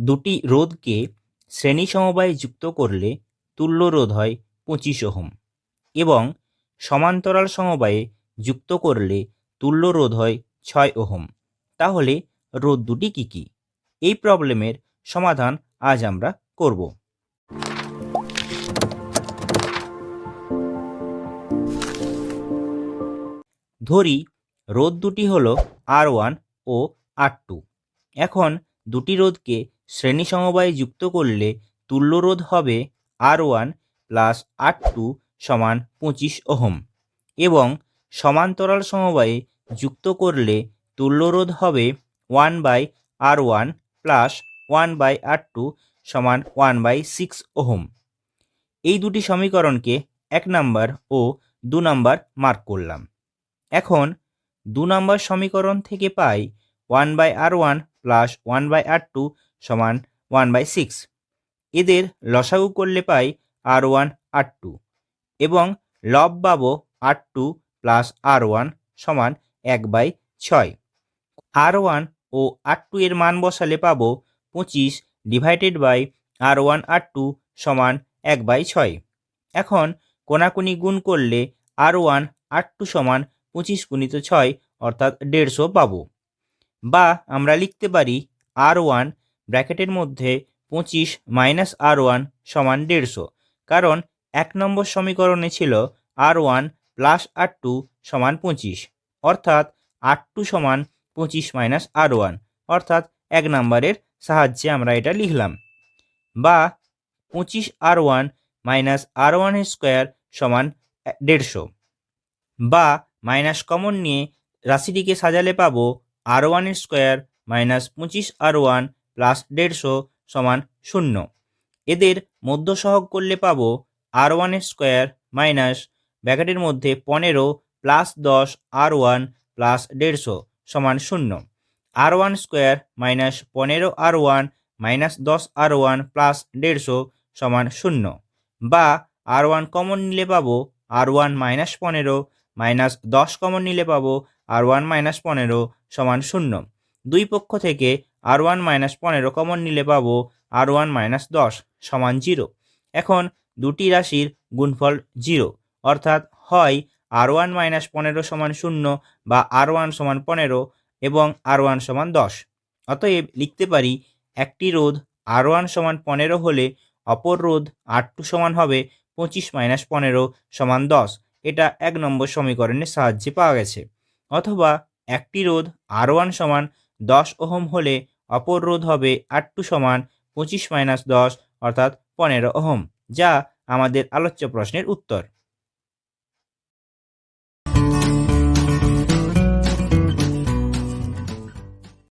দুটি রোধকে শ্রেণি সমবায়ে যুক্ত করলে তুল্য রোধ হয় পঁচিশ ওহম এবং সমান্তরাল সমবায়ে যুক্ত করলে তুল্য রোধ হয় ছয় ওহম। তাহলে রোধ দুটি কী কী? এই প্রবলেমের সমাধান আজ আমরা করব। ধরি রোধ দুটি হল আর ওয়ান ও আর টু। এখন দুটি রোধকে শ্রেণি সমবায়ে যুক্ত করলে তুল্য রোধ হবে R one plus R two সমান পঁচিশ ওহম এবং সমান্তরাল সমবায়ে যুক্ত করলে তুল্য রোধ হবে one by R one plus one by R two সমান ওয়ান বাই সিক্স ওহম। এই দুটি সমীকরণকে এক নাম্বার ও দু নাম্বার মার্ক করলাম। এখন দু নম্বর সমীকরণ থেকে পাই one by R one plus one by R two সমান ওয়ান বাই সিক্স এদের লসাগু করলে পাই আর ওয়ান আর টু এবং লব পাবো R two plus R one সমান এক বাই ছয়। আর ওয়ান ও আর টু এর মান বসালে পাবো পঁচিশ divided by R one R two সমান এক বাই ছয়। এখন কোনাকুনি গুণ করলে আর ওয়ান আর টু সমান পঁচিশ গুণিত ছয় অর্থাৎ দেড়শো পাবো। বা আমরা লিখতে পারি আর ওয়ান ব্র্যাকেটের মধ্যে পঁচিশ মাইনাস আর ওয়ান সমান দেড়শো। কারণ এক নম্বর সমীকরণে ছিল R one plus R two সমান পঁচিশ। অর্থাৎ আর টু সমান পঁচিশ মাইনাস আর ওয়ান অর্থাৎ এক নম্বরের সাহায্যে আমরা এটা লিখলাম। বা পঁচিশ আর ওয়ান মাইনাস আর ওয়ানের স্কোয়ার সমান দেড়শো। বা মাইনাস কমন নিয়ে রাশিটিকে সাজালে পাবো আর ওয়ানের স্কোয়ার মাইনাস পঁচিশ আর ওয়ান প্লাস দেড়শো সমান শূন্য। এদের মধ্য সহগ করলে পাবো আর ওয়ানের স্কোয়ার মাইনাস ব্যাকেটের মধ্যে পনেরো প্লাস দশ আর ওয়ান প্লাস দেড়শো সমান শূন্য। আর ওয়ান স্কোয়ার মাইনাস পনেরো আর ওয়ান মাইনাস দশ আর ওয়ান প্লাস দেড়শো সমান শূন্য। বা আর ওয়ান কমন নিলে পাবো আর ওয়ান মাইনাস পনেরো মাইনাস দশ কমন নিলে পাবো আর ওয়ান মাইনাস পনেরো সমান শূন্য। দুই পক্ষ থেকে আর ওয়ান মাইনাস পনেরো কমন নিলে পাবো আর ওয়ান মাইনাস দশ সমান জিরো। এখন দুটি রাশির গুণফল জিরো, অর্থাৎ হয় আর ওয়ান মাইনাস পনেরো সমান শূন্য বা আর ওয়ান সমান পনেরো এবং আর ওয়ান সমান দশ। অতএব লিখতে পারি একটি রোধ আর ওয়ান সমান পনেরো হলে অপর রোধ আর টু সমান হবে পঁচিশ মাইনাস পনেরো সমান দশ। এটা এক নম্বর সমীকরণের সাহায্যে পাওয়া গেছে। অথবা একটি রোধ আর ওয়ান সমান দশ ওহম হলে অপর রোধ হবে আর টু সমান পঁচিশ মাইনাস দশ, অর্থাৎ পনেরো ওহম, যা আমাদের আলোচ্য প্রশ্নের উত্তর।